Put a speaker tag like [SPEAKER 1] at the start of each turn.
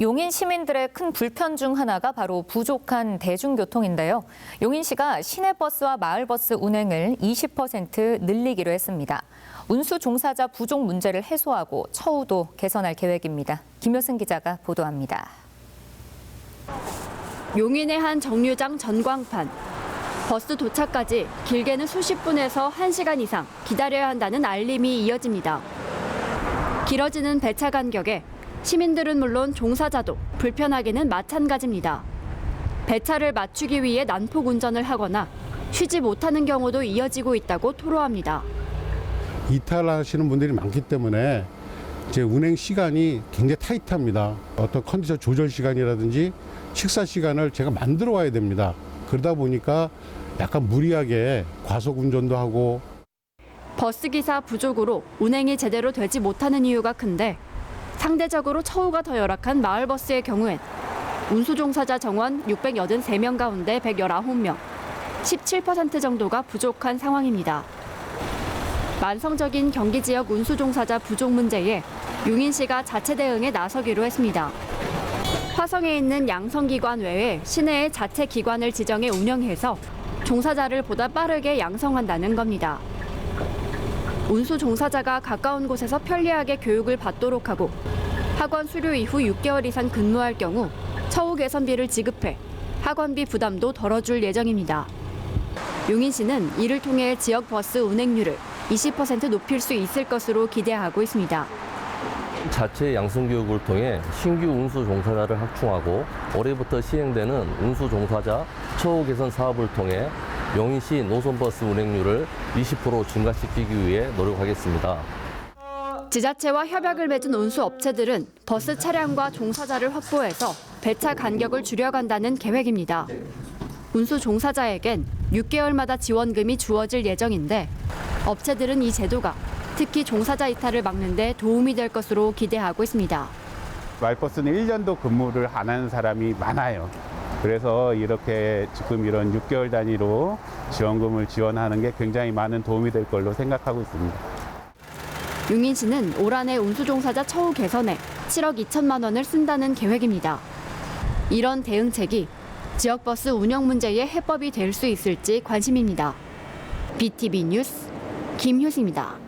[SPEAKER 1] 용인 시민들의 큰 불편 중 하나가 바로 부족한 대중교통인데요. 용인시가 시내버스와 마을버스 운행을 20% 늘리기로 했습니다. 운수 종사자 부족 문제를 해소하고 처우도 개선할 계획입니다. 김효승 기자가 보도합니다.
[SPEAKER 2] 용인의 한 정류장 전광판. 버스 도착까지 길게는 수십 분에서 한시간 이상 기다려야 한다는 알림이 이어집니다. 길어지는 배차 간격에 시민들은 물론 종사자도 불편하기는 마찬가지입니다. 배차를 맞추기 위해 난폭 운전을 하거나 쉬지 못하는 경우도 이어지고 있다고 토로합니다.
[SPEAKER 3] 이탈하시는 분들이 많기 때문에 제 운행 시간이 굉장히 타이트합니다. 어떤 컨디션 조절 시간이라든지 식사 시간을 제가 만들어 와야 됩니다. 그러다 보니까 약간 무리하게 과속 운전도 하고
[SPEAKER 2] 버스 기사 부족으로 운행이 제대로 되지 못하는 이유가 큰데 상대적으로 처우가 더 열악한 마을버스의 경우엔 운수 종사자 정원 683명 가운데 119명, 17% 정도가 부족한 상황입니다. 만성적인 경기 지역 운수 종사자 부족 문제에 용인시가 자체 대응에 나서기로 했습니다. 화성에 있는 양성기관 외에 시내에 자체 기관을 지정해 운영해서 종사자를 보다 빠르게 양성한다는 겁니다. 운수 종사자가 가까운 곳에서 편리하게 교육을 받도록 하고 학원 수료 이후 6개월 이상 근무할 경우 처우 개선비를 지급해 학원비 부담도 덜어줄 예정입니다. 용인시는 이를 통해 지역 버스 운행률을 20% 높일 수 있을 것으로 기대하고 있습니다.
[SPEAKER 4] 자체 양성 교육을 통해 신규 운수 종사자를 확충하고 올해부터 시행되는 운수 종사자 처우 개선 사업을 통해 용인시 노선버스 운행률을 20% 증가시키기 위해 노력하겠습니다.
[SPEAKER 2] 지자체와 협약을 맺은 운수 업체들은 버스 차량과 종사자를 확보해서 배차 간격을 줄여간다는 계획입니다. 운수 종사자에겐 6개월마다 지원금이 주어질 예정인데 업체들은 이 제도가 특히 종사자 이탈을 막는 데 도움이 될 것으로 기대하고 있습니다.
[SPEAKER 5] 말버스는 1년도 근무를 안 하는 사람이 많아요. 그래서 이렇게 지금 이런 6개월 단위로 지원금을 지원하는 게 굉장히 많은 도움이 될 걸로 생각하고 있습니다.
[SPEAKER 2] 용인 시는 올 한해 운수 종사자 처우 개선에 7억 2천만 원을 쓴다는 계획입니다. 이런 대응책이 지역버스 운영 문제의 해법이 될 수 있을지 관심입니다. BTV 뉴스 김효수입니다.